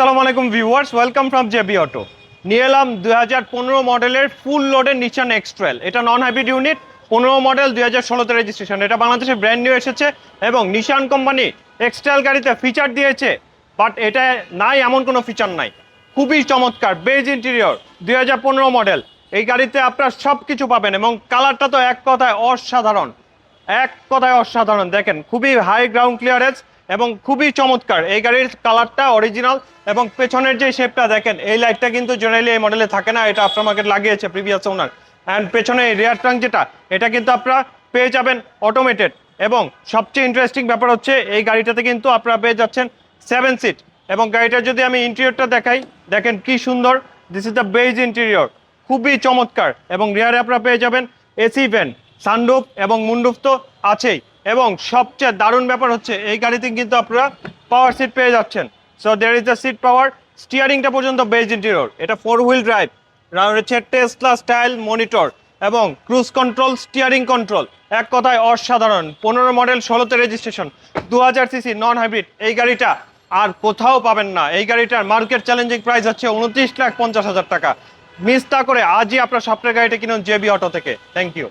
আসসালামু আলাইকুম viewers, welcome from JB Auto. নিয়ে এলাম দুই হাজার পনেরো মডেলের ফুল লোডের নিশান এক্সট্রেল এটা নন হাইব্রিড ইউনিট পনেরো মডেল, দুই হাজার ষোলোতে রেজিস্ট্রেশন এটা বাংলাদেশে ব্র্যান্ড নিউ এসেছে এবং নিশান কোম্পানি এক্সট্রেল গাড়িতে ফিচার দিয়েছে বাট এটা নাই, এমন কোনো ফিচার নাই। খুবই চমৎকার বেজ ইন্টেরিয়র দুই হাজার পনেরো মডেল এই গাড়িতে আপনার সব কিছু পাবেন এবং কালারটা তো এক কথায় অসাধারণ। এক কথায় অসাধারণ, দেখেন, খুবই হাই গ্রাউন্ড ক্লিয়ারেন্স এবং খুবই চমৎকার। এই গাড়ির কালারটা অরিজিনাল এবং পেছনের যে শেপটা দেখেন, এই লাইটটা কিন্তু জেনারেলি এই মডেলে থাকে না, এটা আফটার মার্কেট লাগিয়েছে প্রিভিয়াস ওনার অ্যান্ড পেছনে রিয়ার ট্রাঙ্ক যেটা, এটা কিন্তু আপনারা পেয়ে যাবেন অটোমেটেড এবং সবচেয়ে ইন্টারেস্টিং ব্যাপার হচ্ছে, এই গাড়িটাতে কিন্তু আপনারা পেয়ে যাচ্ছেন সেভেন সিট এবং গাড়িটার যদি আমি ইন্টেরিয়রটা দেখাই, দেখেন কি সুন্দর this is the base interior খুবই চমৎকার। এবং রিয়ারে আপনারা পেয়ে যাবেন এসি ভ্যান সানরুফ এবং মুন্ডুফ তো আছেই। এবং সবচেয়ে দারুণ ব্যাপার হচ্ছে, এই গাড়িতে কিন্তু আপনারা পাওয়ার সিট পেয়ে যাচ্ছেন। So there is the seat power স্টিয়ারিংটা পর্যন্ত বেজ ইন্টেরিয়র এটা ফোর হুইল ড্রাইভ রয়েছে টেসলা স্টাইল মনিটর এবং ক্রুজ কন্ট্রোল স্টিয়ারিং কন্ট্রোল এক কথায় অসাধারণ, পনেরো মডেল ষোলোতে রেজিস্ট্রেশন দু হাজার সিসি নন হাইব্রিড এই গাড়িটা আর কোথাও পাবেন না। এই গাড়িটার মার্কেট চ্যালেঞ্জিং প্রাইস হচ্ছে উনত্রিশ লাখ পঞ্চাশ হাজার টাকা। মিস তা করে আজই আপনার স্বপ্নের গাড়িটা কিনুন জেবি অটো থেকে। Thank you